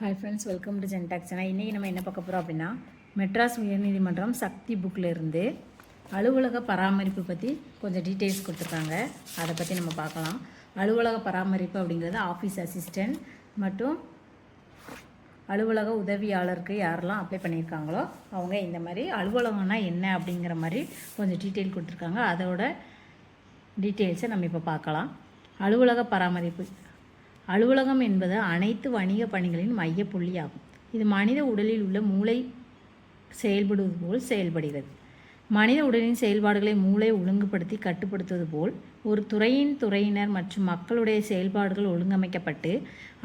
Hi friends welcome to ஜென்டாக்ஸனா இன்றைக்கி நம்ம என்ன பார்க்க போகிறோம் அப்படின்னா மெட்ராஸ் உயர்நீதிமன்றம் சக்தி புக்கில் இருந்து அலுவலக பராமரிப்பு பற்றி கொஞ்சம் டீட்டெயில்ஸ் கொடுத்துருக்காங்க. அதை பற்றி நம்ம பார்க்கலாம். அலுவலக பராமரிப்பு அப்படிங்கிறது ஆஃபீஸ் அசிஸ்டண்ட் மற்றும் அலுவலக உதவியாளருக்கு யாரெல்லாம் அப்ளை பண்ணியிருக்காங்களோ அவங்க இந்த மாதிரி அலுவலகம்னா என்ன அப்படிங்கிற மாதிரி கொஞ்சம் டீட்டெயில் கொடுத்துருக்காங்க. அதோட டீட்டெயில்ஸை நம்ம இப்போ பார்க்கலாம். அலுவலக பராமரிப்பு அலுவலகம் என்பது அனைத்து வணிக பணிகளின் மையப்புள்ளியாகும் இது மனித உடலில் உள்ள மூளை செயல்படுவது போல் செயல்படுகிறது. மனித உடலின் செயல்பாடுகளை மூளை ஒழுங்குபடுத்தி கட்டுப்படுத்துவது போல் ஒரு துறையின் துறையினர் மற்றும் மக்களுடைய செயல்பாடுகள் ஒழுங்கமைக்கப்பட்டு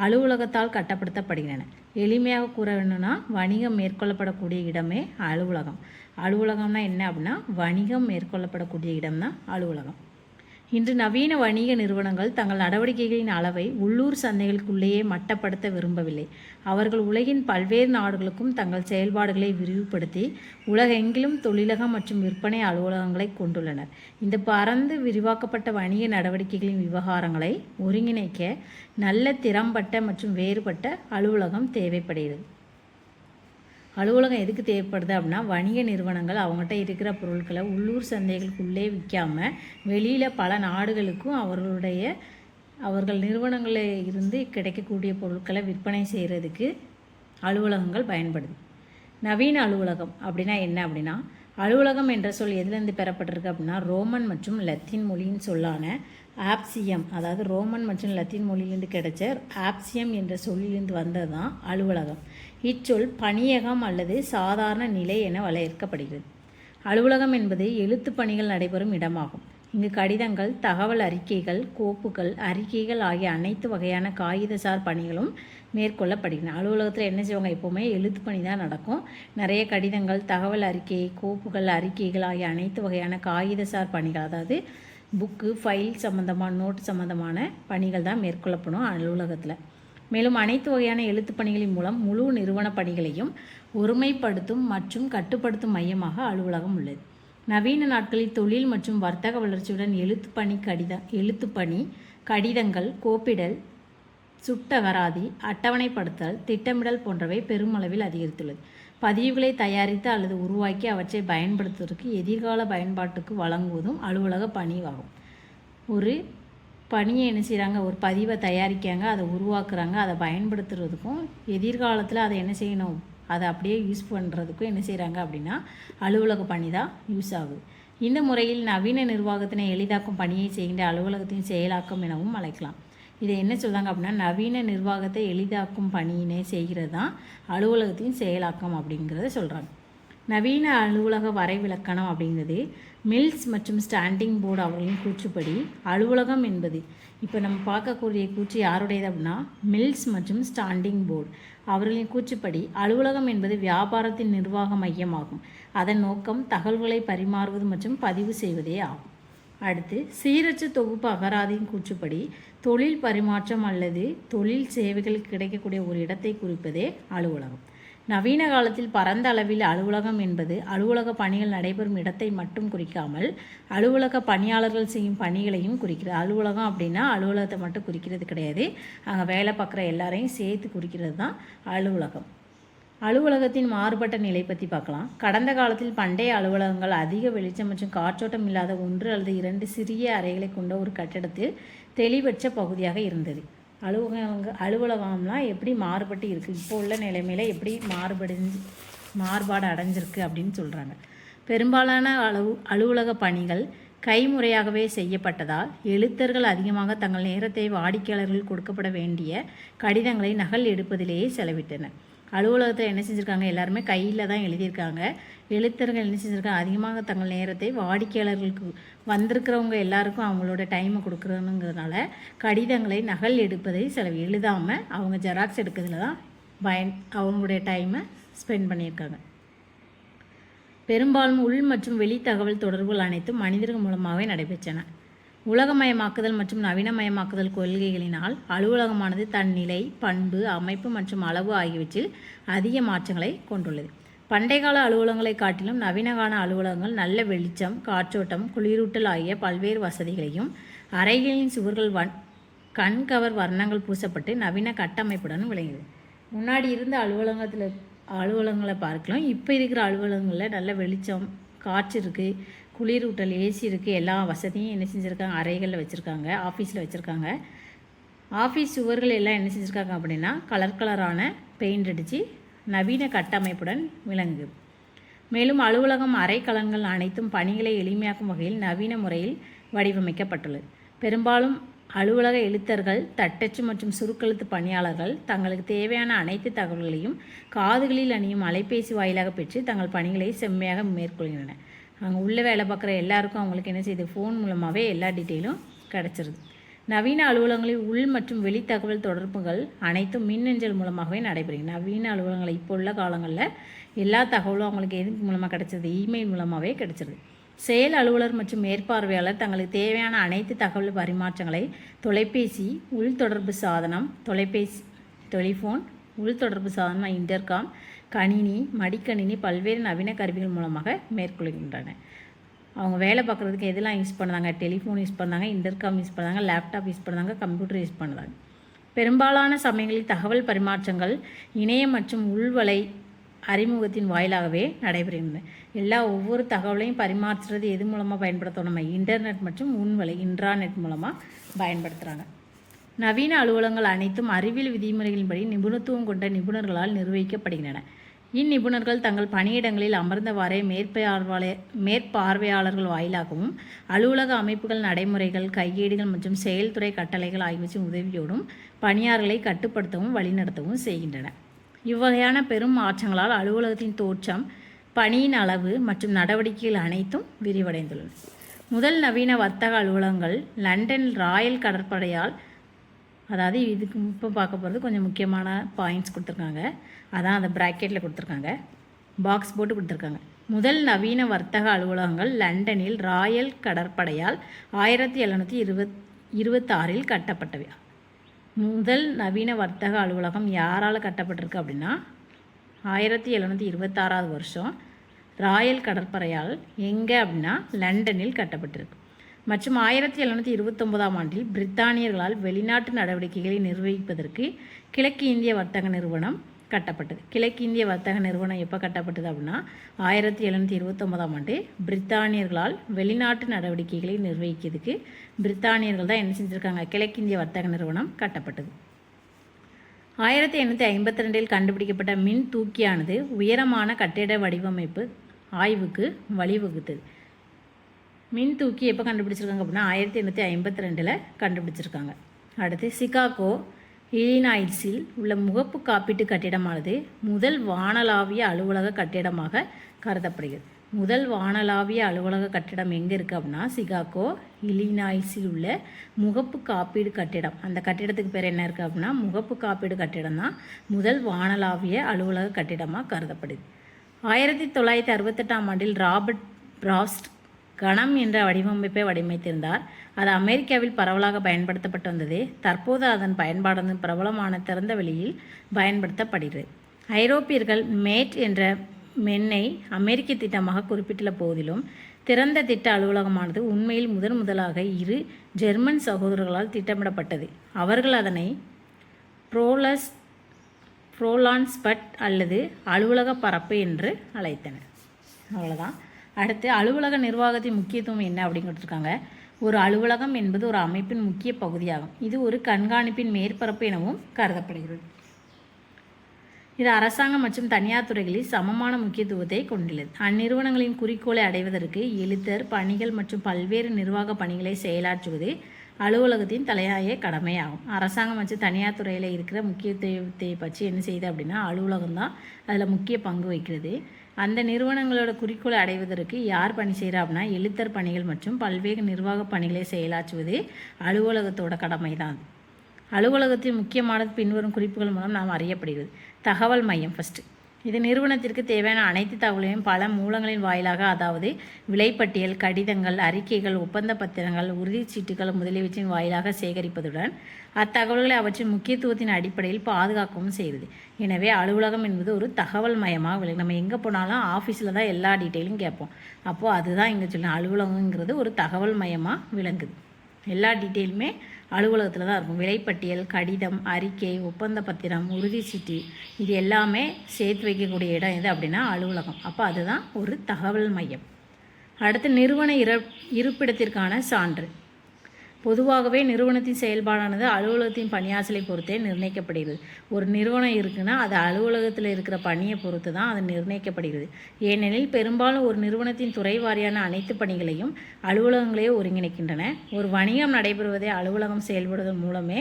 அலுவலகத்தால் கட்டப்படுத்தப்படுகின்றன. எளிமையாக கூற வேணும்னா வணிகம் மேற்கொள்ளப்படக்கூடிய இடமே அலுவலகம். அலுவலகம்னா என்ன அப்படின்னா வணிகம் மேற்கொள்ளப்படக்கூடிய இடம் தான் அலுவலகம். இன்று நவீன வணிக நிறுவனங்கள் தங்கள் நடவடிக்கைகளின் அளவை உள்ளூர் சந்தைகளுக்குள்ளேயே மட்டப்படுத்த விரும்பவில்லை. அவர்கள் உலகின் பல்வேறு நாடுகளுக்கும் தங்கள் செயல்பாடுகளை விரிவுபடுத்தி உலகெங்கிலும் தொழிலகம் மற்றும் விற்பனை அலுவலகங்களை கொண்டுள்ளனர். இந்த பரந்து விரிவாக்கப்பட்ட வணிக நடவடிக்கைகளின் விவகாரங்களை ஒருங்கிணைக்க நல்ல திறம்பட்ட மற்றும் வேறுபட்ட அலுவலகம் தேவைப்படுகிறது. அலுவலகம் எதுக்கு தேவைப்படுது அப்படின்னா வணிக நிறுவனங்கள் அவங்ககிட்ட இருக்கிற பொருட்களை உள்ளூர் சந்தைகளுக்குள்ளே விற்காம வெளியில் பல நாடுகளுக்கும் அவர்களுடைய அவர்கள் நிறுவனங்களில் இருந்து கிடைக்கக்கூடிய பொருட்களை விற்பனை செய்கிறதுக்கு அலுவலகங்கள் பயன்படுது. நவீன அலுவலகம் அப்படின்னா என்ன அப்படின்னா அலுவலகம் என்ற சொல் எதுலேருந்து பெறப்பட்டிருக்கு அப்படின்னா ரோமன் மற்றும் லத்தீன் மொழியின் சொல்லான ஆப்சியம் அதாவது ரோமன் மற்றும் லத்தீன் மொழியிலேருந்து கிடைச்ச ஆப்சியம் என்ற சொல்லிலிருந்து வந்தது தான் அலுவலகம். இச்சொல் பணியகம் அல்லது சாதாரண நிலை என வரையறுக்கப்படுகிறது. அலுவலகம் என்பது எழுத்து பணிகள் நடைபெறும் இடமாகும். இங்கு கடிதங்கள் தகவல் அறிக்கைகள் கோப்புகள் அறிக்கைகள் ஆகிய அனைத்து வகையான காகிதசார் பணிகளும் மேற்கொள்ளப்படுகின்றன. அலுவலகத்தில் என்ன செய்வாங்க? எப்போவுமே எழுத்து பணி தான் நடக்கும். நிறைய கடிதங்கள் தகவல் அறிக்கை கோப்புகள் அறிக்கைகள் ஆகிய அனைத்து வகையான காகிதசார் பணிகள் அதாவது புக்கு ஃபைல் சம்மந்தமான நோட் சம்மந்தமான பணிகள் தான் மேற்கொள்ளப்படும் அலுவலகத்தில். மேலும் அனைத்து வகையான எழுத்து பணிகளின் மூலம் முழு நிறுவன பணிகளையும் ஒருமைப்படுத்தும் மற்றும் கட்டுப்படுத்தும் மையமாக அலுவலகம் உள்ளது. நவீன நாட்களில் தொழில் மற்றும் வர்த்தக வளர்ச்சியுடன் எழுத்துப்பணி கடித எழுத்துப்பணி கடிதங்கள் கோப்பிடல் சுட்டகராதி அட்டவணைப்படுத்தல் திட்டமிடல் போன்றவை பெருமளவில் அதிகரித்துள்ளது. பதிவுகளை தயாரித்து அல்லது உருவாக்கி அவற்றை பயன்படுத்துவதற்கு எதிர்கால பயன்பாட்டுக்கு வழங்குவதும் அலுவலக ஆகும் ஒரு பணியை என்ன செய்கிறாங்க ஒரு பதிவை தயாரிக்காங்க அதை உருவாக்குறாங்க அதை பயன்படுத்துறதுக்கும் எதிர்காலத்தில் அதை என்ன செய்யணும்? அதை அப்படியே யூஸ் பண்ணுறதுக்கும் என்ன செய்கிறாங்க அப்படின்னா அலுவலக பணி தான் யூஸ் ஆகுது. இந்த முறையில் நவீன நிர்வாகத்தினை எளிதாக்கும் பணியை செய்கின்ற அலுவலகத்தின் செயலாக்கம் எனவும் அழைக்கலாம். இதை என்ன சொல்கிறாங்க அப்படின்னா நவீன நிர்வாகத்தை எளிதாக்கும் பணியினை செய்கிறது தான் அலுவலகத்தின் செயலாக்கம் அப்படிங்கிறத சொல்கிறாங்க நவீன அலுவலக வரைவிலக்கணம் அப்படிங்கிறது மில்ஸ் மற்றும் ஸ்டாண்டிங் போர்டு அவர்களின் கூற்றுப்படி அலுவலகம் என்பது. இப்போ நம்ம பார்க்கக்கூடிய கூற்று யாருடையது அப்படின்னா மில்ஸ் மற்றும் ஸ்டாண்டிங் போர்டு அவர்களின் கூற்றுப்படி அலுவலகம் என்பது வியாபாரத்தின் நிர்வாக மையமாகும். அதன் நோக்கம் தகவல்களை பரிமாறுவது மற்றும் பதிவு செய்வதே ஆகும். அடுத்து சீரற்ற தொகுப்பு அகராதியின் கூற்றுப்படி தொழில் பரிமாற்றம் அல்லது தொழில் சேவைகள் கிடைக்கக்கூடிய ஒரு இடத்தை குறிப்பதே அலுவலகம். நவீன காலத்தில் பரந்த அளவில் அலுவலகம் என்பது அலுவலக பணிகள் நடைபெறும் இடத்தை மட்டும் குறிக்காமல் அலுவலக பணியாளர்கள் செய்யும் பணிகளையும் குறிக்கிறது. அலுவலகம் அப்படின்னா அலுவலகத்தை மட்டும் குறிக்கிறது கிடையாது. அங்கே வேலை பார்க்குற எல்லாரையும் சேர்த்து குறிக்கிறது தான் அலுவலகம். அலுவலகத்தின் மாறுபட்ட நிலை பற்றி பார்க்கலாம். கடந்த காலத்தில் பண்டைய அலுவலகங்கள் அதிக வெளிச்சம் மற்றும் காற்றோட்டம் இல்லாத ஒன்று அல்லது இரண்டு சிறிய அறைகளை கொண்ட ஒரு கட்டடத்தில் தெளிவற்ற பகுதியாக இருந்தது. அலுவலக அலுவலகம்லாம் எப்படி மாறுபட்டு இருக்குது இப்போ உள்ள நிலைமையில் எப்படி மாறுபடிஞ்சு மாறுபாடு அடைஞ்சிருக்கு அப்படின்னு சொல்கிறாங்க பெரும்பாலான அலுவ அலுவலக பணிகள் கைமுறையாகவே செய்யப்பட்டதால் எழுத்தர்கள் அதிகமாக தங்கள் நேரத்தை வாடிக்கையாளர்கள் கொடுக்கப்பட வேண்டிய கடிதங்களை நகல் எடுப்பதிலேயே செலவிட்டனர் அலுவலகத்தில் என்ன செஞ்சுருக்காங்க? எல்லாருமே கையில் தான் எழுதியிருக்காங்க. எழுத்தர்கள் என்ன செஞ்சுருக்காங்க? அதிகமாக தங்கள் நேரத்தை வாடிக்கையாளர்களுக்கு வந்திருக்கிறவங்க எல்லாருக்கும் அவங்களோட டைமை கொடுக்குறதுங்கிறதுனால கடிதங்களை நகல் எடுப்பதை சில எழுதாமல் அவங்க ஜெராக்ஸ் எடுக்கிறதுல தான் பயன் அவங்களுடைய டைமை ஸ்பெண்ட் பண்ணியிருக்காங்க. பெரும்பாலும் உள் மற்றும் வெளி தகவல் தொடர்புகள் அனைத்தும் மனிதர்கள் மூலமாகவே நடைபெற்றன. உலகமயமாக்குதல் மற்றும் நவீனமயமாக்குதல் கொள்கைகளினால் அலுவலகமானது தன் நிலை பண்பு அமைப்பு மற்றும் அளவு ஆகியவற்றில் அதிக மாற்றங்களை கொண்டுள்ளது. பண்டைக்கால அலுவலகங்களை காட்டிலும் நவீனகால அலுவலகங்கள் நல்ல வெளிச்சம் காற்றோட்டம் குளிரூட்டல் ஆகிய பல்வேறு வசதிகளையும் அறைகளின் சுவர்கள் வன் கண்கவர் வர்ணங்கள் பூசப்பட்டு நவீன கட்டமைப்புடன் விளங்குது முன்னாடி இருந்த அலுவலகத்தில் அலுவலகங்களை பார்க்கலாம். இப்போ இருக்கிற அலுவலகங்களில் நல்ல வெளிச்சம் காற்று இருக்குது குளிரூட்டல் ஏசி இருக்குது எல்லா வசதியும் என்ன செஞ்சுருக்காங்க? அறைகளில் வச்சுருக்காங்க. ஆஃபீஸில் வச்சுருக்காங்க. ஆஃபீஸ் சுவர்கள் எல்லாம் என்ன செஞ்சுருக்காங்க அப்படின்னா கலர் கலரான பெயிண்ட் அடித்து நவீன கட்டமைப்புடன் விளங்குது மேலும் அலுவலகம் அறைக்கலன்கள் அனைத்தும் பணிகளை எளிமையாக்கும் வகையில் நவீன முறையில் வடிவமைக்கப்பட்டுள்ளது. பெரும்பாலும் அலுவலக எழுத்தர்கள் தட்டச்சு மற்றும் சுருக்கெழுத்து பணியாளர்கள் தங்களுக்கு தேவையான அனைத்து தகவல்களையும் காதுகளில் அணியும் அலைபேசி வாயிலாக பெற்று தங்கள் பணிகளை செம்மையாக மேற்கொள்கின்றனர். அங்கே உள்ள வேலை பார்க்குற எல்லாருக்கும் அவங்களுக்கு என்ன செய்யுது? ஃபோன் மூலமாகவே எல்லா டீட்டெயிலும் கிடச்சிருது. நவீன அலுவலகங்களில் உள் மற்றும் வெளி தகவல் தொடர்புகள் அனைத்தும் மின்னஞ்சல் மூலமாகவே நடைபெறுகிறது. நவீன அலுவலகங்கள் இப்போ உள்ள காலங்களில் எல்லா தகவலும் அவங்களுக்கு எது மூலமாக கிடச்சிது? இமெயில் மூலமாகவே கிடச்சிருது. செயல் அலுவலர் மற்றும் மேற்பார்வையாளர் தங்களுக்கு தேவையான அனைத்து தகவல் பரிமாற்றங்களை தொலைபேசி உள் தொடர்பு சாதனம் தொலைபேசி டெலிஃபோன் உள் தொடர்பு சாதனம் இன்டர்காம் கணினி மடிக்கணினி பல்வேறு நவீன கருவிகள் மூலமாக மேற்கொள்கின்றன. அவங்க வேலை பார்க்குறதுக்கு எதெல்லாம் யூஸ் பண்ணாங்க டெலிஃபோன் யூஸ் பண்ணாங்க இன்டர்காம் யூஸ் பண்ணாங்க லேப்டாப் யூஸ் பண்ணாங்க கம்ப்யூட்டர் யூஸ் பண்ணாங்க பெரும்பாலான சமயங்களில் தகவல் பரிமாற்றங்கள் இணையம் மற்றும் உள்வலை அறிமுகத்தின் வாயிலாகவே நடைபெறுகின்றன. எல்லா ஒவ்வொரு தகவலையும் பரிமாற்றுறது எது மூலமாக பயன்படுத்தணும் நம்ம இன்டர்நெட் மற்றும் உள்வலை இன்ட்ராநெட் மூலமாக பயன்படுத்துகிறாங்க நவீன அலுவலகங்கள் அனைத்தும் அறிவியல் விதிமுறைகளின்படி நிபுணத்துவம் கொண்ட நிபுணர்களால் நிர்வகிக்கப்படுகின்றன. இந்நிபுணர்கள் தங்கள் பணியிடங்களில் அமர்ந்தவாறே மேற்பார்வையாளர் மேற்பார்வையாளர்கள் வாயிலாகவும் அலுவலக அமைப்புகள் நடைமுறைகள் கையேடுகள் மற்றும் செயல்துறை கட்டளைகள் ஆகியவற்றின் உதவியோடும் பணியாளர்களை கட்டுப்படுத்தவும் வழிநடத்தவும் செய்கின்றன. இவ்வகையான பெரும் மாற்றங்களால் அலுவலகத்தின் தோற்றம் பணியின் அளவு மற்றும் நடவடிக்கைகள் அனைத்தும் விரிவடைந்துள்ளன. முதல் நவீன வர்த்தக அலுவலகங்கள் லண்டன் ராயல் கடற்படையால் அதாவது இதுக்கு இப்போ பார்க்க போகிறது கொஞ்சம் முக்கியமான பாயிண்ட்ஸ் கொடுத்துருக்காங்க. அதான் அந்த ப்ராக்கெட்டில் கொடுத்துருக்காங்க. பாக்ஸ் போட்டு கொடுத்துருக்காங்க. முதல் நவீன வர்த்தக அலுவலகங்கள் லண்டனில் ராயல் கடற்படையால் ஆயிரத்தி எழுநூற்றி இருபத் இருபத்தாறில் கட்டப்பட்டவை. முதல் நவீன வர்த்தக அலுவலகம் யாரால் கட்டப்பட்டிருக்கு அப்படின்னா ஆயிரத்தி எழுநூற்றி இருபத்தாறாவது வருஷம் ராயல் கடற்படையால் எங்கே அப்படின்னா லண்டனில் கட்டப்பட்டிருக்கு. மற்றும் ஆயிரத்தி எழுநூற்றி இருபத்தொம்பதாம் ஆண்டில் பிரித்தானியர்களால் வெளிநாட்டு நடவடிக்கைகளை நிர்வகிப்பதற்கு கிழக்கு இந்திய வர்த்தக நிறுவனம் கட்டப்பட்டது. கிழக்கு இந்திய வர்த்தக நிறுவனம் எப்போ கட்டப்பட்டது அப்படின்னா ஆயிரத்தி எழுநூற்றி இருபத்தொம்போதாம் ஆண்டு பிரித்தானியர்களால் வெளிநாட்டு நடவடிக்கைகளை நிர்வகிக்கிறதுக்கு பிரித்தானியர்கள் தான் என்ன செஞ்சுருக்காங்க? கிழக்கிந்திய வர்த்தக நிறுவனம் கட்டப்பட்டது. ஆயிரத்தி எண்ணூற்றி ஐம்பத்தி ரெண்டில் கண்டுபிடிக்கப்பட்ட மின் தூக்கியானது உயரமான கட்டிட வடிவமைப்பு ஆய்வுக்கு வழிவகுத்தது. மின் தூக்கி எப்போ கண்டுபிடிச்சிருக்காங்க அப்படின்னா ஆயிரத்தி எண்ணூற்றி ஐம்பத்தி ரெண்டில் கண்டுபிடிச்சிருக்காங்க. அடுத்து சிகாகோ இலினாய்ஸில் உள்ள முகப்பு காப்பீட்டு கட்டிடமானது முதல் வானளாவிய அலுவலக கட்டிடமாக கருதப்படுகிறது. முதல் வானளாவிய அலுவலக கட்டிடம் எங்கே இருக்குது அப்படின்னா சிகாகோ இலினாய்ஸில் உள்ள முகப்பு காப்பீடு கட்டிடம். அந்த கட்டிடத்துக்கு பேர் என்ன இருக்குது அப்படின்னா முகப்பு காப்பீடு கட்டிடம் தான் முதல் வானளாவிய அலுவலக கட்டிடமாக கருதப்படுது. ஆயிரத்தி தொள்ளாயிரத்தி அறுபத்தெட்டாம் ஆண்டில் ராபர்ட் பிராஸ்ட் கணம் என்ற வடிவமைப்பை வடிவமைத்திருந்தார். அது அமெரிக்காவில் பரவலாக பயன்படுத்தப்பட்டு வந்தது. தற்போது அதன் பயன்பாடு பிரபலமான திறந்த வெளியில் பயன்படுத்தப்படுகிறது. ஐரோப்பியர்கள் மேட் என்ற மென்னை அமெரிக்க திட்டமாக குறிப்பிட்டுள்ள போதிலும் திறந்த திட்ட அலுவலகமானது உண்மையில் முதன் முதலாக இரு ஜெர்மன் சகோதரர்களால் திட்டமிடப்பட்டது. அவர்கள் அதனை ப்ரோலஸ் ப்ரோலான்ஸ்பட் அல்லது அலுவலக பரப்பு என்று அழைத்தனர். அவ்வளோதான் அடுத்து அலுவலக நிர்வாகத்தின் முக்கியத்துவம் என்ன அப்படின்னு கொடுத்துருக்காங்க. ஒரு அலுவலகம் என்பது ஒரு அமைப்பின் முக்கிய பகுதியாகும். இது ஒரு கண்காணிப்பின் மேற்பரப்பு எனவும் கருதப்படுகிறது. இது அரசாங்கம் மற்றும் தனியார் துறைகளில் சமமான முக்கியத்துவத்தை கொண்டுள்ளது. அந்நிறுவனங்களின் குறிக்கோளை அடைவதற்கு எழுத்தர் பணிகள் மற்றும் பல்வேறு நிர்வாக பணிகளை செயலாற்றுவது அலுவலகத்தின் தலையாய கடமையாகும். அரசாங்கம் மற்றும் தனியார் துறையில் இருக்கிற முக்கியத்துவத்தை பற்றி என்ன செய்யுது அப்படின்னா அலுவலகம் தான் அதில் முக்கிய பங்கு வகிக்கிறது. அந்த நிறுவனங்களோட குறிக்கோளை அடைவதற்கு யார் பணி செய்கிறா அப்படின்னா எழுத்தர் பணிகள் மற்றும் பல்வேறு நிர்வாக பணிகளை செயலாற்றுவது அலுவலகத்தோட கடமை தான் அலுவலகத்தின் முக்கியமானது பின்வரும் குறிப்புகள் மூலம் நாம் அறியப்படுகிறது. தகவல் மையம் ஃபஸ்ட்டு இது நிறுவனத்திற்கு தேவையான அனைத்து தகவலையும் பல மூலங்களின் வாயிலாக அதாவது விலைப்பட்டியல் கடிதங்கள் அறிக்கைகள் ஒப்பந்த பத்திரங்கள் உறுதிச்சீட்டுகள் முதலியவற்றின் வாயிலாக சேகரிப்பதுடன் அத்தகவல்களை அவற்றின் முக்கியத்துவத்தின் அடிப்படையில் பாதுகாக்கவும் செய்கிறது. எனவே அலுவலகம் என்பது ஒரு தகவல் மயமாக விளை நம்ம எங்கே போனாலும் ஆஃபீஸில் தான் எல்லா டீட்டெயிலும் கேட்போம். அப்போது அதுதான் இங்கே சொல்லணும் அலுவலகங்கிறது ஒரு தகவல் மயமாக விளங்குது. எல்லா டீட்டெயிலுமே அலுவலகத்தில் தான் இருக்கும். விலைப்பட்டியல் கடிதம் அறிக்கை ஒப்பந்த பத்திரம் உறுதி சீட்டு இது எல்லாமே சேர்த்து வைக்கக்கூடிய இடம் எது அப்படின்னா அலுவலகம். அப்போ அதுதான் ஒரு தகவல் மையம். அடுத்து நிறுவன இர இருப்பிடத்திற்கான சான்று. பொதுவாகவே நிறுவனத்தின் செயல்பாடானது அலுவலகத்தின் பணியாசலை பொறுத்தே நிர்ணயிக்கப்படுகிறது. ஒரு நிறுவனம் இருக்குன்னா அது அலுவலகத்தில் இருக்கிற பணியை பொறுத்து தான் அது நிர்ணயிக்கப்படுகிறது. ஏனெனில் பெரும்பாலும் ஒரு நிறுவனத்தின் துறை வாரியான அனைத்து பணிகளையும் அலுவலகங்களே ஒருங்கிணைக்கின்றன. ஒரு வணிகம் நடைபெறுவதை அலுவலகம் செயல்படுவதன் மூலமே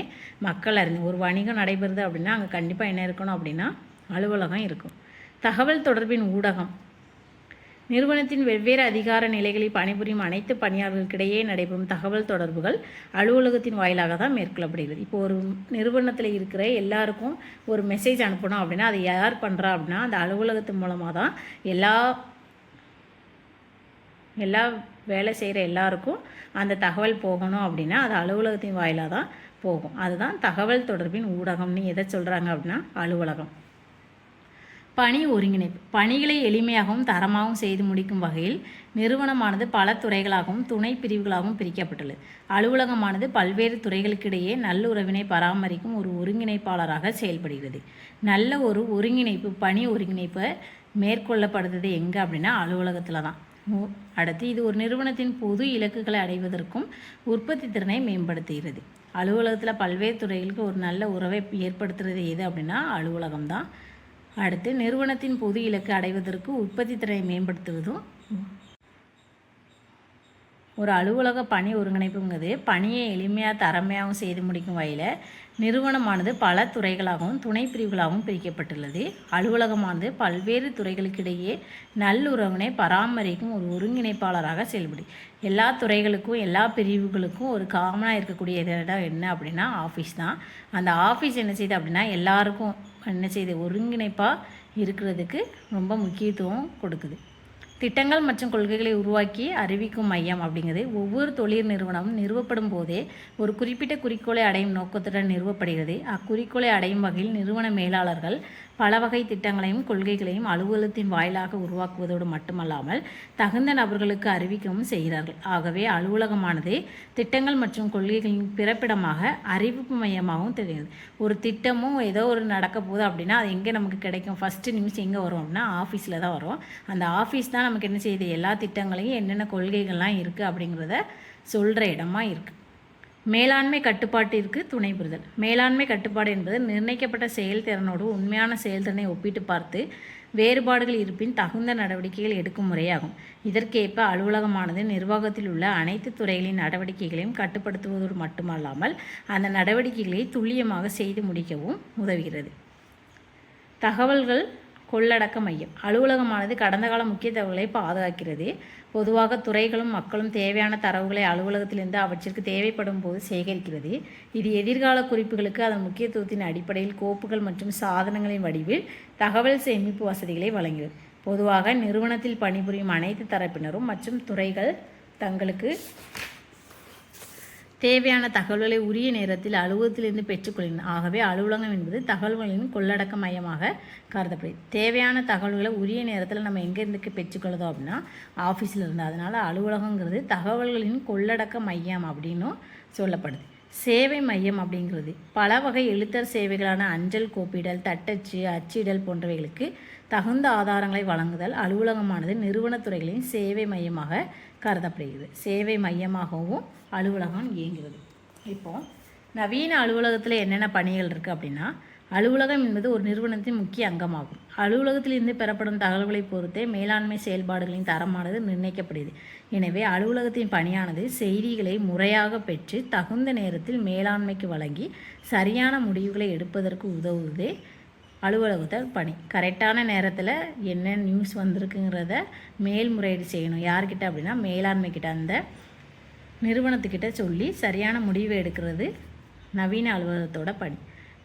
மக்கள் அறிந்து ஒரு வணிகம் நடைபெறுது அப்படின்னா அங்கே கண்டிப்பாக என்ன இருக்கணும் அப்படின்னா அலுவலகம் இருக்கும். தகவல் தொடர்பின் ஊடகம். நிறுவனத்தின் வெவ்வேறு அதிகார நிலைகளில் பணிபுரியும் அனைத்து பணியாளர்களுக்கிடையே நடைபெறும் தகவல் தொடர்புகள் அலுவலகத்தின் வாயிலாக தான் மேற்கொள்ளப்படுகிறது. இப்போ ஒரு நிறுவனத்தில் இருக்கிற எல்லாருக்கும் ஒரு மெசேஜ் அனுப்பணும் அப்படின்னா அதை யார் பண்ணுறா அப்படின்னா அந்த அலுவலகத்தின் மூலமாக தான் எல்லா எல்லா வேலை செய்கிற எல்லாருக்கும் அந்த தகவல் போகணும் அப்படின்னா அது அலுவலகத்தின் வாயிலாக தான் போகும். அதுதான் தகவல் தொடர்பின் ஊடகம்னு எதை சொல்கிறாங்க அப்படின்னா அலுவலகம். பணி ஒருங்கிணைப்பு பணிகளை எளிமையாகவும் தரமாகவும் செய்து முடிக்கும் வகையில் நிறுவனமானது பல துறைகளாகவும் துணை பிரிவுகளாகவும் பிரிக்கப்பட்டுள்ளது. அலுவலகமானது பல்வேறு துறைகளுக்கிடையே நல்லுறவினை பராமரிக்கும் ஒரு ஒருங்கிணைப்பாளராக செயல்படுகிறது. நல்ல ஒரு ஒருங்கிணைப்பு பணி ஒருங்கிணைப்பு மேற்கொள்ளப்படுறது எங்கே அப்படின்னா அலுவலகத்தில் தான். அடுத்து இது ஒரு நிறுவனத்தின் பொது இலக்குகளை அடைவதற்கும் உற்பத்தி திறனை மேம்படுத்துகிறது. அலுவலகத்தில் பல்வேறு துறைகளுக்கு ஒரு நல்ல உறவை ஏற்படுத்துறது எது அப்படின்னா அலுவலகம் தான். அடுத்து நிறுவனத்தின் பொது இலக்கு அடைவதற்கு உற்பத்தி திறனை மேம்படுத்துவதும். ஒரு அலுவலக பணி ஒருங்கிணைப்புங்கிறது பணியை எளிமையாக தரமையாகவும் செய்து முடிக்கும் வகையில் நிறுவனமானது பல துறைகளாகவும் துணை பிரிவுகளாகவும் பிரிக்கப்பட்டுள்ளது. அலுவலகமானது பல்வேறு துறைகளுக்கிடையே நல்லுறவினை பராமரிக்கும் ஒரு ஒருங்கிணைப்பாளராக செயல்படும் எல்லா துறைகளுக்கும் எல்லா பிரிவுகளுக்கும் ஒரு காமனாக இருக்கக்கூடிய இடம் என்ன அப்படின்னா ஆஃபீஸ் தான். அந்த ஆஃபீஸ் என்ன செய்யுது அப்படின்னா எல்லாருக்கும் என்ன செய்யுது ஒருங்கிணைப்பாக இருக்கிறதுக்கு ரொம்ப முக்கியத்துவம் கொடுக்குது. திட்டங்கள் மற்றும் கொள்கைகளை உருவாக்கி அறிவிக்கும் மையம் அப்படிங்கிறது ஒவ்வொரு தொழில் நிறுவனமும் நிறுவப்படும் போதே ஒரு குறிப்பிட்ட குறிக்கோளை அடையும் நோக்கத்துடன் நிறுவப்படுகிறது. அக்குறிக்கோளை அடையும் வகையில் நிறுவன மேலாளர்கள் பல வகை திட்டங்களையும் கொள்கைகளையும் அலுவலகத்தின் வாயிலாக உருவாக்குவதோடு மட்டுமல்லாமல் தகுந்த நபர்களுக்கு அறிவிக்கவும் செய்கிறார்கள். ஆகவே அலுவலகமானது திட்டங்கள் மற்றும் கொள்கைகளின் பிறப்பிடமாக அறிவிப்பு மையமாகவும் தெரிகிறது. ஒரு திட்டமும் ஏதோ ஒரு நடக்க போகுது அப்படின்னா அது எங்கே நமக்கு கிடைக்கும்? ஃபஸ்ட்டு நிமிஷம் எங்கே வரும் அப்படின்னா ஆஃபீஸில் தான் வரும். அந்த ஆஃபீஸ் தான் நமக்கு என்ன செய்யுது? எல்லா திட்டங்களையும் என்னென்ன கொள்கைகள்லாம் இருக்குது அப்படிங்கிறத சொல்கிற இடமா இருக்குது மேலாண்மை கட்டுப்பாட்டிற்கு துணை புரிதல். மேலாண்மை கட்டுப்பாடு என்பது நிர்ணயிக்கப்பட்ட செயல்திறனோடு உண்மையான செயல்திறனை ஒப்பிட்டு பார்த்து வேறுபாடுகள் இருப்பின் தகுந்த நடவடிக்கைகள் எடுக்கும் முறையாகும். இதற்கேற்ப அலுவலகமானது நிர்வாகத்தில் உள்ள அனைத்து துறைகளின் நடவடிக்கைகளையும் கட்டுப்படுத்துவதோடு மட்டுமல்லாமல் அந்த நடவடிக்கைகளை துல்லியமாக செய்து முடிக்கவும் உதவுகிறது. தகவல்கள் கொள்ளடக்க மையம். அலுவலகமானது கடந்த கால முக்கிய தகவல்களை பாதுகாக்கிறது. பொதுவாக துறைகளும் மக்களும் தேவையான தரவுகளை அலுவலகத்திலிருந்து அவற்றிற்கு தேவைப்படும் போது சேகரிக்கிறது. இது எதிர்கால குறிப்புகளுக்கு அதன் முக்கியத்துவத்தின் அடிப்படையில் கோப்புகள் மற்றும் சாதனங்களின் வடிவில் தகவல் சேமிப்பு வசதிகளை வழங்குகிறது பொதுவாக நிறுவனத்தில் பணிபுரியும் அனைத்து தரப்பினரும் மற்றும் துறைகள் தங்களுக்கு தேவையான தகவல்களை உரிய நேரத்தில் அலுவலகத்திலிருந்து பெற்றுக்கொள்கிறது ஆகவே அலுவலகம் என்பது தகவல்களின் கொள்ளடக்க மையமாக கருதப்படுது தேவையான தகவல்களை உரிய நேரத்தில் நம்ம எங்கேருந்து பெற்றுக்கொள்ளுதோம் அப்படின்னா ஆஃபீஸில் இருந்து. அதனால் அலுவலகங்கிறது தகவல்களின் கொள்ளடக்க மையம் அப்படின்னும் சொல்லப்படுது. சேவை மையம் அப்படிங்கிறது பல வகை எழுத்தர் சேவைகளான அஞ்சல் கோப்பிடல் தட்டச்சு அச்சிடல் போன்றவைகளுக்கு தகுந்த ஆதாரங்களை வழங்குதல் அலுவலகமானது நிறுவனத் துறைகளின் சேவை மையமாக கருதப்படுகிறது. சேவை மையமாகவும் அலுவலகம் இயங்குகிறது. இப்போது நவீன அலுவலகத்தில் என்னென்ன பணிகள் இருக்குது அப்படின்னா அலுவலகம் என்பது ஒரு நிறுவனத்தின் முக்கிய அங்கமாகும். அலுவலகத்திலிருந்து பெறப்படும் தகவல்களை பொறுத்தே மேலாண்மை செயல்பாடுகளின் தரமானது நிர்ணயிக்கப்படுகிறது. எனவே அலுவலகத்தின் பணியானது செய்திகளை முறையாக பெற்று தகுந்த நேரத்தில் மேலாண்மைக்கு வழங்கி சரியான முடிவுகளை எடுப்பதற்கு உதவுவதே அலுவலகத்தை பணி. கரெக்டான நேரத்தில் என்ன நியூஸ் வந்திருக்குங்கிறத மேல்முறையீடு செய்யணும். யார்கிட்ட அப்படின்னா மேலாண்மைக்கிட்ட. அந்த நிறுவனத்துக்கிட்ட சொல்லி சரியான முடிவை எடுக்கிறது நவீன அலுவலகத்தோட பணி.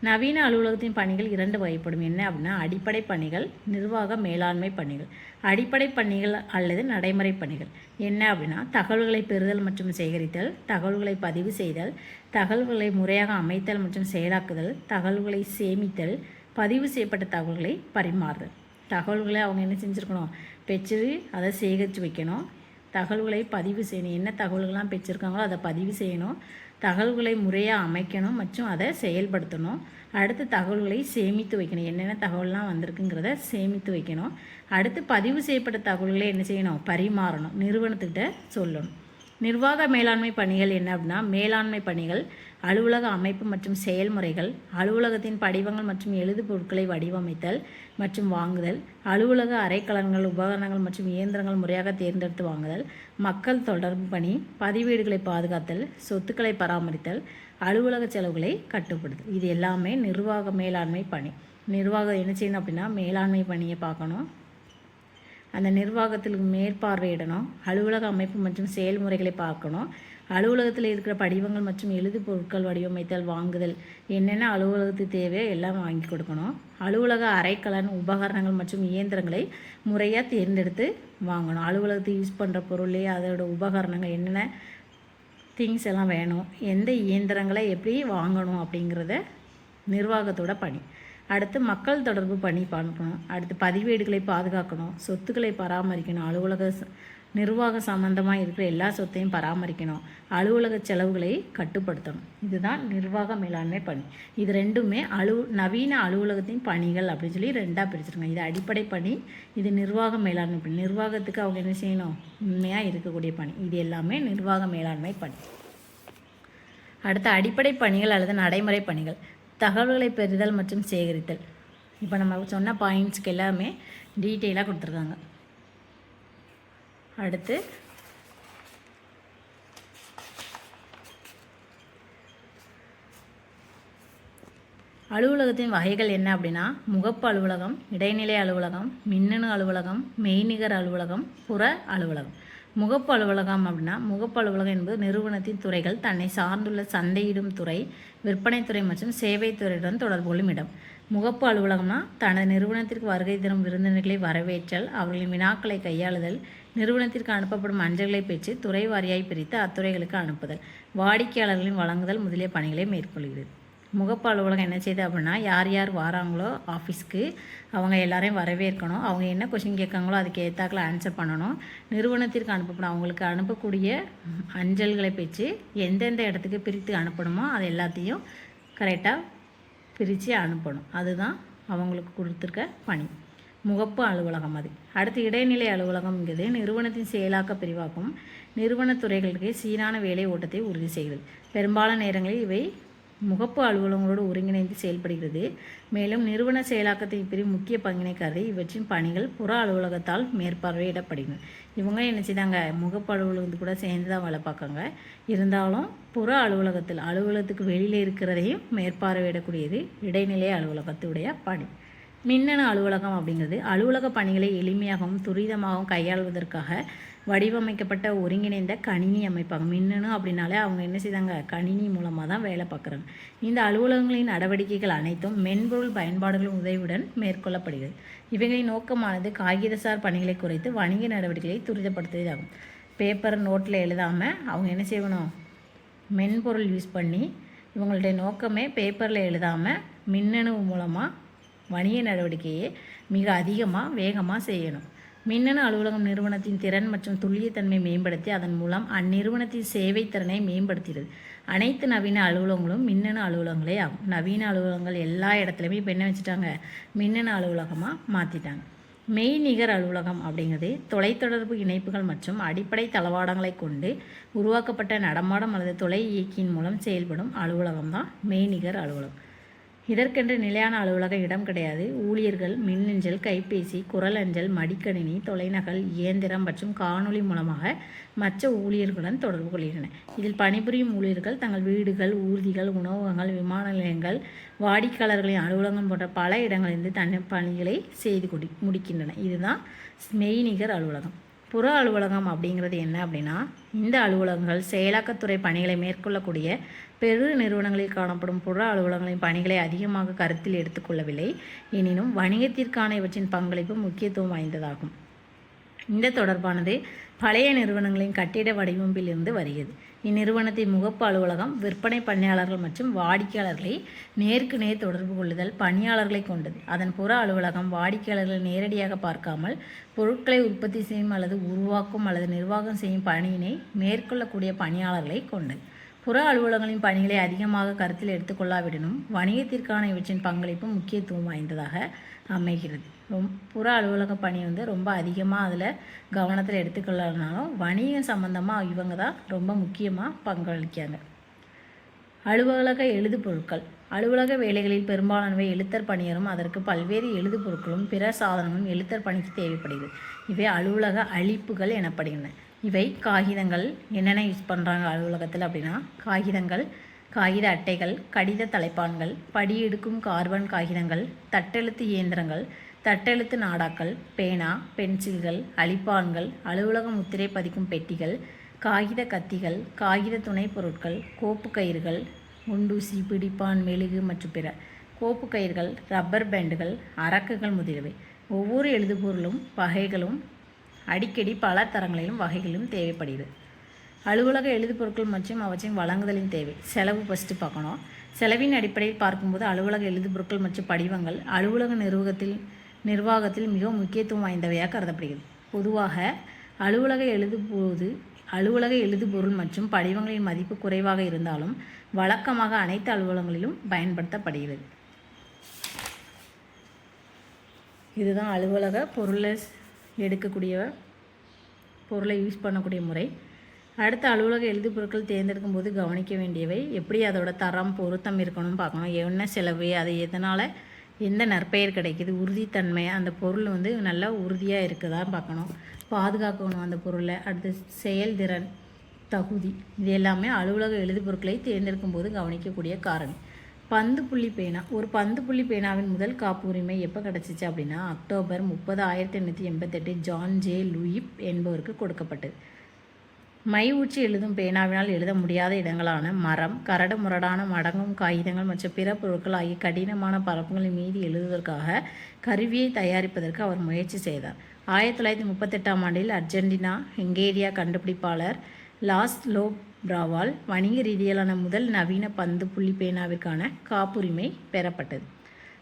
நவீன அலுவலகத்தின் பணிகள் இரண்டு வகைப்படும். என்ன அப்படின்னா அடிப்படை பணிகள் நிர்வாக மேலாண்மை பணிகள். அடிப்படை பணிகள் அல்லது நடைமுறை பணிகள். என்ன அப்படின்னா தகவல்களை பெறுதல் மற்றும் சேகரித்தல் தகவல்களை பதிவு செய்தல் தகவல்களை முறையாக அமைத்தல் மற்றும் செயலாக்குதல் தகவல்களை சேமித்தல் பதிவு செய்யப்பட்ட தகவல்களை பரிமாறுதல். தகவல்களை அவங்க என்ன செஞ்சுருக்கணும்? பெற்று அதை சேகரித்து வைக்கணும். தகவல்களை பதிவு செய்யணும். என்ன தகவல்கள்லாம் பெற்றிருக்காங்களோ அதை பதிவு செய்யணும். தகவல்களை முறையாக அமைக்கணும் மற்றும் அதை செயல்படுத்தணும். அடுத்து தகவல்களை சேமித்து வைக்கணும். என்னென்ன தகவல்லாம் வந்திருக்குங்கிறத சேமித்து வைக்கணும். அடுத்து பதிவு செய்யப்பட்ட தகவல்களை என்ன செய்யணும்? பரிமாறணும். நிறுவனத்துக்கிட்ட சொல்லணும். நிர்வாக மேலாண்மை பணிகள் என்ன அப்படின்னா மேலாண்மை பணிகள் அலுவலக அமைப்பு மற்றும் செயல்முறைகள் அலுவலகத்தின் படிவங்கள் மற்றும் எழுது பொருட்களை வடிவமைத்தல் மற்றும் வாங்குதல் அலுவலக அரைக்கலன்கள் உபகரணங்கள் மற்றும் இயந்திரங்கள் முறையாக தேர்ந்தெடுத்து வாங்குதல் மக்கள் தொடர்பு பணி பதிவேடுகளை பாதுகாத்தல் சொத்துக்களை பராமரித்தல் அலுவலக செலவுகளை கட்டுப்படுத்தல் இது எல்லாமே நிர்வாக மேலாண்மை பணி. நிர்வாகம் என்ன செய்யணும் அப்படின்னா மேலாண்மை பணியை பார்க்கணும். அந்த நிர்வாகத்தில் மேற்பார்வையிடணும். அலுவலக அமைப்பு மற்றும் செயல்முறைகளை பார்க்கணும். அலுவலகத்தில் இருக்கிற படிவங்கள் மற்றும் எழுது பொருட்கள் வடிவமைத்தல் வாங்குதல் என்னென்ன அலுவலகத்துக்கு தேவையோ எல்லாம் வாங்கி கொடுக்கணும். அலுவலக அரைக்கலன் உபகரணங்கள் மற்றும் இயந்திரங்களை முறையாக தேர்ந்தெடுத்து வாங்கணும். அலுவலகத்துக்கு யூஸ் பண்ணுற பொருள் அதோட உபகரணங்கள் என்னென்ன திங்ஸ் எல்லாம் வேணும் எந்த இயந்திரங்களை எப்படி வாங்கணும் அப்படிங்கிறத நிர்வாகத்தோட பணி. அடுத்து மக்கள் தொடர்பு பணி பார்க்கணும். அடுத்து பதிவேடுகளை பாதுகாக்கணும். சொத்துக்களை பராமரிக்கணும். அலுவலக நிர்வாக சம்பந்தமாக இருக்கிற எல்லா சொத்தையும் பராமரிக்கணும். அலுவலக செலவுகளை கட்டுப்படுத்தணும். இதுதான் நிர்வாக மேலாண்மை பணி. இது ரெண்டுமே அலு நவீன அலுவலகத்தின் பணிகள் அப்படின்னு சொல்லி ரெண்டாக பிரிச்சிருக்காங்க. இது அடிப்படை பணி இது நிர்வாக மேலாண்மை பணி. நிர்வாகத்துக்கு அவங்க என்ன செய்யணும்? உண்மையாக இருக்கக்கூடிய பணி. இது எல்லாமே நிர்வாக மேலாண்மை பணி. அடுத்த அடிப்படை பணிகள் அல்லது நடைமுறை பணிகள். தகவல்களை பெறுதல் மற்றும் சேகரித்தல். இப்போ நம்ம சொன்ன பாயிண்ட்ஸ்க்கு எல்லாமே டீட்டெயிலாக கொடுத்துருக்காங்க. அடுத்து. அலுவலகத்தின் வகைகள் என்ன அப்படின்னா முகப்பு அலுவலகம் இடைநிலை அலுவலகம் மின்னணு அலுவலகம் மெய்நிகர் அலுவலகம் புற அலுவலகம். முகப்பு அலுவலகம் அப்படின்னா முகப்பு அலுவலகம் என்பது நிறுவனத்தின் துறைகள் தன்னை சார்ந்துள்ள சந்தையிடும் துறை விற்பனைத்துறை மற்றும் சேவைத்துறையுடன் தொடர்பு கொள்ளும் இடம். முகப்பு அலுவலகம்னா தனது நிறுவனத்திற்கு வருகை தரும் விருந்தினர்களை வரவேற்றல் அவர்களின் வினாக்களை கையாளுதல் நிறுவனத்திற்கு அனுப்பப்படும் அஞ்சல்களை பெற்று துறை வாரியாய் பிரித்து அத்துறைகளுக்கு அனுப்புதல் வாடிக்கையாளர்களின் வழங்குதல் முதலிய பணிகளை மேற்கொள்கிறது. முகப்பு அலுவலகம் என்ன செய்யுது அப்படின்னா யார் யார் வராங்களோ ஆஃபீஸ்க்கு அவங்க எல்லாரையும் வரவேற்கணும். அவங்க என்ன கொஷின் கேட்காங்களோ அதுக்கு ஏற்றாக்கில் ஆன்சர் பண்ணணும். நிறுவனத்திற்கு அனுப்பப்படும் அவங்களுக்கு அனுப்பக்கூடிய அஞ்சல்களை பெற்று எந்தெந்த இடத்துக்கு பிரித்து அனுப்பணுமோ அது எல்லாத்தையும் கரெக்டாக பிரித்து அனுப்பணும். அதுதான் அவங்களுக்கு கொடுத்துருக்க பணி. முகப்பு அலுவலகம் அது. அடுத்து இடைநிலை அலுவலகம்ங்கிறது நிறுவனத்தின் செயலாக்க பிரிவாகும் நிறுவனத் துறைகளுக்கு சீரான வேலை ஓட்டத்தை உறுதி செய்கிறது பெரும்பாலான நேரங்களில் இவை முகப்பு அலுவலகங்களோடு ஒருங்கிணைந்து செயல்படுகிறது. மேலும் நிறுவன செயலாக்கத்தின் பிரிவு முக்கிய பங்கினை கருதி இவற்றின் பணிகள் புற அலுவலகத்தால் மேற்பார்வையிடப்படுகிறது இவங்க என்ன செய்தாங்க? முகப்பு அலுவலகத்து கூட சேர்ந்து தான் வேலை பார்க்காங்க. இருந்தாலும் புற அலுவலகத்தில் அலுவலகத்துக்கு வெளியில் இருக்கிறதையும் மேற்பார்வையிடக்கூடியது இடைநிலை அலுவலகத்துடைய பணி. மின்னணு அலுவலகம் அப்படிங்கிறது அலுவலக பணிகளை எளிமையாகவும் துரிதமாகவும் கையாள்வதற்காக வடிவமைக்கப்பட்ட ஒருங்கிணைந்த கணினி அமைப்பாகும் மின்னணு அப்படின்னாலே அவங்க என்ன செய்தாங்க? கணினி மூலமாக தான் வேலை பார்க்குறாங்க. இந்த அலுவலகங்களின் நடவடிக்கைகள் அனைத்தும் மென்பொருள் பயன்பாடுகளின் உதவியுடன் மேற்கொள்ளப்படுகிறது. இவைகளின் நோக்கமானது காகிதசார் பணிகளை குறைத்து வணிக நடவடிக்கைகளை துரிதப்படுத்துவதாகும். பேப்பர் நோட்டில் எழுதாமல் அவங்க என்ன செய்யணும்? மென்பொருள் யூஸ் பண்ணி இவங்களுடைய நோக்கமே பேப்பரில் எழுதாமல் மின்னணு மூலமாக வணிக நடவடிக்கையை மிக அதிகமாக வேகமாக செய்யணும். மின்னணு அலுவலகம் நிறுவனத்தின் திறன் மற்றும் துல்லியத்தன்மை மேம்படுத்தி அதன் மூலம் அந்நிறுவனத்தின் சேவை திறனை மேம்படுத்துகிறது அனைத்து நவீன அலுவலகங்களும் மின்னணு அலுவலகங்களே ஆகும். நவீன அலுவலகங்கள் எல்லா இடத்துலையுமே இப்போ என்ன வச்சுட்டாங்க? மின்னணு அலுவலகமாக மாற்றிட்டாங்க மெய்நிகர் அலுவலகம் அப்படிங்கிறது தொலைத்தொடர்பு இணைப்புகள் மற்றும் அடிப்படை தளவாடங்களை கொண்டு உருவாக்கப்பட்ட நடமாடம் அல்லது தொலை இயக்கியின் மூலம் செயல்படும் அலுவலகம் தான் மெய்நிகர் அலுவலகம். இதற்கென்று நிலையான அலுவலக இடம் கிடையாது. ஊழியர்கள் மின்னஞ்சல் கைபேசி குரல் அஞ்சல் மடிக்கணினி தொலைநகல் இயந்திரம் மற்றும் காணொளி மூலமாக மற்ற ஊழியர்களுடன் தொடர்பு கொள்கின்றன இதில் பணிபுரியும் ஊழியர்கள் தங்கள் வீடுகள் ஊர்திகள் உணவகங்கள் விமான நிலையங்கள் வாடிக்கையாளர்களின் அலுவலகம் போன்ற பல இடங்களிலிருந்து தன் பணிகளை செய்து கொடி முடிக்கின்றன இதுதான் மெய்நிகர் அலுவலகம். புற அலுவலகம் அப்படிங்கிறது என்ன அப்படின்னா இந்த அலுவலகங்கள் செயலாக்கத்துறை பணிகளை மேற்கொள்ளக்கூடிய பெரு நிறுவனங்களில் காணப்படும் புற அலுவலகங்களின் பணிகளை அதிகமாக கருத்தில் எடுத்துக்கொள்ளவில்லை. எனினும் வணிகத்திற்கான இவற்றின் பங்களிப்பு முக்கியத்துவம் வாய்ந்ததாகும். இந்த தொடர்பானது பழைய நிறுவனங்களின் கட்டிட வடிவமைப்பிலிருந்து வருகிறது. இந்நிறுவனத்தின் முகப்பு அலுவலகம் விற்பனை பணியாளர்கள் மற்றும் வாடிக்கையாளர்களை நேருக்கு நேர் தொடர்பு கொள்ளுதல் பணியாளர்களை கொண்டது. அதன் புற அலுவலகம் வாடிக்கையாளர்களை நேரடியாக பார்க்காமல் பொருட்களை உற்பத்தி செய்யும் அல்லது உருவாக்கும் அல்லது நிர்வாகம் செய்யும் பணியினை மேற்கொள்ளக்கூடிய பணியாளர்களை கொண்டது. புற அலுவலகங்களின் பணிகளை அதிகமாக கருத்தில் எடுத்துக்கொள்ளாவிடனும் வணிகத்திற்கான இவற்றின் பங்களிப்பு முக்கியத்துவம் வாய்ந்ததாக அமைகிறது. ரொம் புற அலுவலக பணி வந்து ரொம்ப அதிகமாக அதில் கவனத்தில் எடுத்துக்கொள்ளனாலும் வணிகம் சம்மந்தமாக இவங்க தான் ரொம்ப முக்கியமாக பங்களிக்காங்க அலுவலக எழுது பொருட்கள். அலுவலக வேலைகளில் பெரும்பாலானவை எழுத்தர் பணியரும் அதற்கு பல்வேறு எழுது பொருட்களும் பிற சாதனங்களும் எழுத்தர் பணிக்கு தேவைப்படுகிறது. இவை அலுவலக அழிப்புகள் எனப்படுகின்றன. இவை காகிதங்கள். என்னென்ன யூஸ் பண்ணுறாங்க அலுவலகத்தில் அப்படின்னா காகிதங்கள் காகித அட்டைகள் கடித தலைப்பான்கள் படி எடுக்கும் கார்பன் காகிதங்கள் தட்டெழுத்து இயந்திரங்கள் தட்டெழுத்து நாடாக்கள் பேனா பென்சில்கள் அழிப்பான்கள் அலுவலக முத்திரை பதிக்கும் பெட்டிகள் காகித கத்திகள் காகித துணை பொருட்கள் கோப்பு கயிறுகள் குண்டூசி பிடிப்பான் மெழுகு மற்றும் பிற கோப்பு கயிறுகள் ரப்பர் பேண்டுகள் அரக்குகள் முதலியவை. ஒவ்வொரு எழுதுபொருளும் வகைகளும் அடிக்கடி பல தரங்களிலும் வகைகளிலும் தேவைப்படுகிறது. அலுவலக எழுதுபொருட்கள் மற்றும் அவற்றின் வழங்குதலின் தேவை. செலவு ஃபஸ்ட்டு பார்க்கணும். செலவின் அடிப்படையில் பார்க்கும்போது அலுவலக எழுதுபொருட்கள் மற்றும் படிவங்கள் அலுவலக நிர்வாகத்தில் நிர்வாகத்தில் மிக முக்கியத்துவம் வாய்ந்தவையாக கருதப்படுகிறது. பொதுவாக அலுவலக எழுதும்போது அலுவலக எழுதுபொருள் மற்றும் படிவங்களின் மதிப்பு குறைவாக இருந்தாலும் வழக்கமாக அனைத்து அலுவலகங்களிலும் பயன்படுத்தப்படுகிறது. இதுதான் அலுவலக பொருளை எடுக்கக்கூடிய பொருளை யூஸ் பண்ணக்கூடிய முறை. அடுத்த அலுவலக எழுதி பொருட்கள் தேர்ந்தெடுக்கும் போது கவனிக்க வேண்டியவை எப்படி அதோட தரம் பொருத்தம் இருக்கணும்னு பார்க்கணும். என்ன செலவு அது எதனால் எந்த நற்பெயர் கிடைக்குது உறுதித்தன்மை அந்த பொருள் வந்து நல்லா உறுதியாக இருக்குதான்னு பார்க்கணும். பாதுகாக்கணும் அந்த பொருளை. அடுத்து செயல்திறன் தகுதி இது எல்லாமே அலுவலக எழுதி பொருட்களை தேர்ந்தெடுக்கும் போது கவனிக்கக்கூடிய காரணம் பந்து புள்ளி பேனா. ஒரு பந்து புள்ளி பேனாவின் முதல் காப்புரிமை எப்போ கிடச்சிச்சு அப்படின்னா அக்டோபர் முப்பது ஆயிரத்தி எண்ணூற்றி எண்பத்தெட்டு ஜான் ஜே லூயிப் என்பவருக்கு கொடுக்கப்பட்டது. மை ஊற்றி எழுதும் பேனாவினால் எழுத முடியாத இடங்களான மரம் கரடு முரடான மடங்கும் காகிதங்கள் மற்றும் பிற பொருட்கள் ஆகிய கடினமான பரப்புகளின் மீது எழுதுவதற்காக கருவியை தயாரிப்பதற்கு அவர் முயற்சி செய்தார். ஆயிரத்தி தொள்ளாயிரத்தி முப்பத்தெட்டாம் ஆண்டில் அர்ஜென்டினா ஹங்கேரியா கண்டுபிடிப்பாளர் லாஸ் லோ பிராவால் வணிக ரீதியிலான முதல் நவீன பந்து புள்ளி பேனாவிற்கான காப்புரிமை பெறப்பட்டது.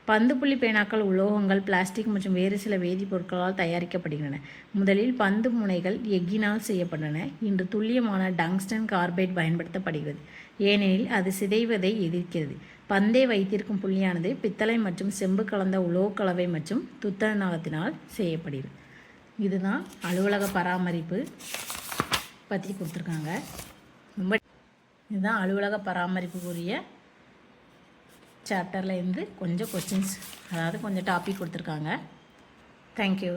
பந்து புள்ளி பேனாக்கள் உலோகங்கள் பிளாஸ்டிக் மற்றும் வேறு சில வேதிப்பொருட்களால் தயாரிக்கப்படுகின்றன. முதலில் பந்து முனைகள் எஃகினால் செய்யப்பட்டன. இன்று துல்லியமான டங்ஸ்டன் கார்பைட் பயன்படுத்தப்படுகிறது. ஏனெனில் அது சிதைவதை எதிர்க்கிறது. பந்தே வைத்திருக்கும் புள்ளியானது பித்தளை மற்றும் செம்பு கலந்த உலோக கலவை மற்றும் துத்தநாகத்தினால் செய்யப்படுகிறது. இதுதான் அலுவலக பராமரிப்பு. பற்றி கொடுத்துருக்காங்க. ரொம்ப இதுதான் அலுவலக பராமரிப்புக்குரிய சாப்டர்லேருந்து கொஞ்சம் கொஸ்டின்ஸ் அதாவது கொஞ்சம் டாபிக் கொடுத்துருக்காங்க. தேங்க்யூ